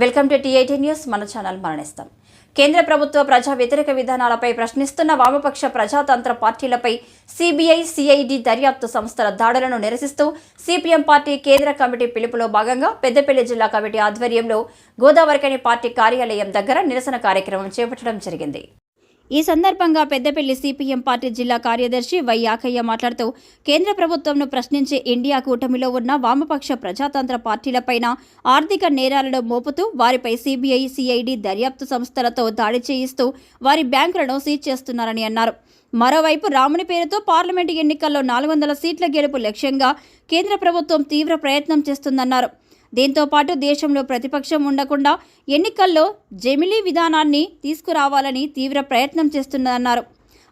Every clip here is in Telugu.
Welcome to TIT news. మన ఛానల్ మరణిస్తాం. కేంద్ర ప్రభుత్వ ప్రజా వ్యతిరేక విధానాలపై ప్రశ్నిస్తున్న వామపక్ష ప్రజాతంత్ర పార్టీలపై సిబిఐ సిఐడి దర్యాప్తు సంస్థల దాడులను నిరసిస్తూ సిపిఎం పార్టీ కేంద్ర కమిటీ పిలుపులో భాగంగా పెద్దపల్లి జిల్లా కమిటీ ఆధ్వర్యంలో గోదావరికని పార్టీ కార్యాలయం దగ్గర నిరసన కార్యక్రమం చేపట్టడం జరిగింది. ఈ సందర్భంగా పెద్దపల్లి సిపిఎం పార్టీ జిల్లా కార్యదర్శి వై యాకయ్య మాట్లాడుతూ కేంద్ర ప్రభుత్వంను ప్రశ్నించే ఇండియా కూటమిలో ఉన్న వామపక్ష ప్రజాతంత్ర పార్టీలపైన ఆర్థిక నేరాలను మోపుతూ వారిపై సిబిఐ సిఐడి దర్యాప్తు సంస్థలతో దాడి చేయిస్తూ వారి బ్యాంకులను సీజ్ చేస్తున్నారని అన్నారు. మరోవైపు రాముని పేరుతో పార్లమెంటు ఎన్నికల్లో నాలుగు వందల సీట్ల గెలుపు లక్ష్యంగా కేంద్ర ప్రభుత్వం తీవ్ర ప్రయత్నం చేస్తుందన్నారు. దీంతో పాటు దేశంలో ప్రతిపక్షం ఉండకుండా ఎన్నికల్లో జమిలీ విధానాన్ని తీసుకురావాలని తీవ్ర ప్రయత్నం చేస్తున్నదన్నారు.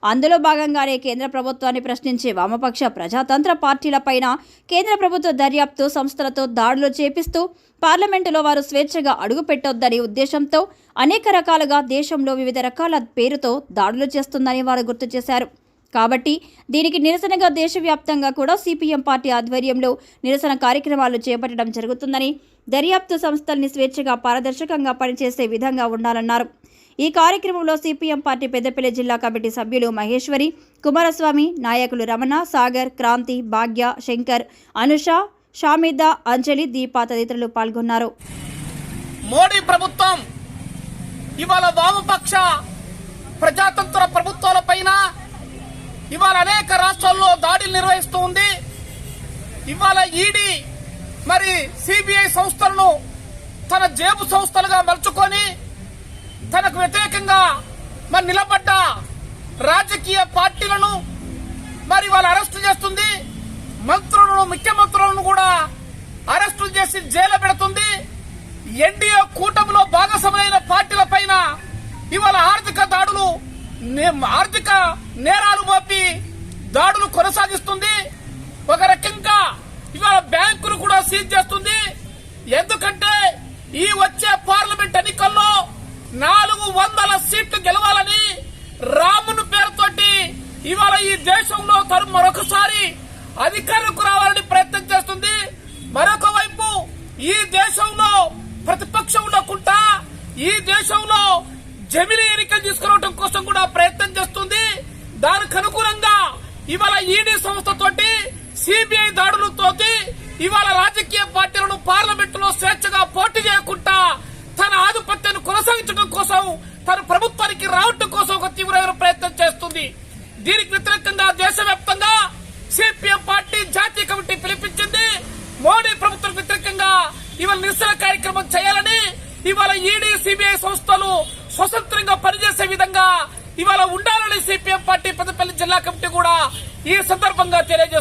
అందులో భాగంగానే కేంద్ర ప్రభుత్వాన్ని ప్రశ్నించే వామపక్ష ప్రజాతంత్ర పార్టీలపైన కేంద్ర ప్రభుత్వ దర్యాప్తు సంస్థలతో దాడులు చేపిస్తూ పార్లమెంటులో వారు స్వేచ్ఛగా అడుగుపెట్టొద్దనే ఉద్దేశంతో అనేక రకాలుగా దేశంలో వివిధ రకాల పేరుతో దాడులు చేస్తుందని వారు గుర్తు చేశారు. కాబట్టి దీనికి నిరసనగా దేశవ్యాప్తంగా కూడా సిపిఎం పార్టీ ఆధ్వర్యంలో నిరసన కార్యక్రమాలు చేపట్టడం జరుగుతుందని దర్యాప్తు సంస్థల్ని స్వేచ్ఛగా పారదర్శకంగా పనిచేసే విధంగా ఉండాలన్నారు. ఈ కార్యక్రమంలో సిపిఎం పార్టీ పెద్దపల్లి జిల్లా కమిటీ సభ్యులు మహేశ్వరి కుమారస్వామి నాయకులు రమణ సాగర్ క్రాంతి భాగ్య శంకర్ అనుష షామిద అంజలి దీప తదితరులు పాల్గొన్నారు. మోడీ ప్రభుత్వం ఇవాళ వామపక్ష ప్రజాతంత్ర ప్రభుత్వాల పైన ఇవాళ అనేక రాష్ట్రాల్లో దాడులు నిర్వహిస్తూ ఉంది. ఇవాళ ఈడీ మరి సిబిఐ సంస్థలను తన జేబు సంస్థలుగా మలుచుకొని తనకు వ్యతిరేకంగా మరి నిలబడ్డ రాజకీయ పార్టీలను మరి వాళ్ళు అరెస్టు చేస్తుంది. మంత్రులను ముఖ్యమంత్రులను కూడా అరెస్టులు చేసి జైలు పెడుతుంది. ఎన్డీఏ కూటమిలో భాగస్వామైన పార్టీల పైన ఇవాళ ఆర్థిక దాడులు ఆర్థిక నేరాలు మోపి దాడులు కొనసాగిస్తుంది. ఒక రకంగా ఇవాళ బ్యాంకులు కూడా సీజ్ చేస్తుంది. ఎందుకంటే ఈ వచ్చే పార్లమెంట్ ఎన్నికల్లో నాలుగు వందల సీట్లు గెలవాలని రాముని పేరుతోటి ఇవాళ ఈ దేశంలో తను మరొకసారి అధికారులకు రావాలని ప్రయత్నం చేస్తుంది. మరొక వైపు ఈ దేశంలో ప్రతిపక్షం ఉండకుండా ఈ దేశంలో జమిలి ఎన్నికలు తీసుకురావడం కోసం కూడా ప్రయత్నం చేస్తుంది. దానికి అనుగుణంగా ఇవాళ ఈడీ సంస్థతోటి సిబిఐ దాడులతో ఇవాళ రాజకీయ పార్టీలను పార్లమెంటులో స్వేచ్ఛగా పోటీ చేయకుండా తన ఆధిపత్యాన్ని కొనసాగించడం కోసం తన ప్రభుత్వానికి రావడం కోసం ఒక తీవ్రమైన ప్రయత్నం చేస్తుంది. దీనికి వ్యతిరేకంగా దేశవ్యాప్తంగా సిపిఎం పార్టీ జాతీయ కమిటీ పిలిపించింది. మోడీ ప్రభుత్వం వ్యతిరేకంగా ఇవాళ నిరసన కార్యక్రమం చేయాలని ఇవాళ ఈడీ సిబిఐ సంస్థలు స్వతంత్రంగా పనిచేసే విధంగా ఇవాళ ఉండాలని సిపిఎం పార్టీ పెద్దపల్లి జిల్లా కమిటీ కూడా ఈ సందర్భంగా తెలియజేస్తుంది.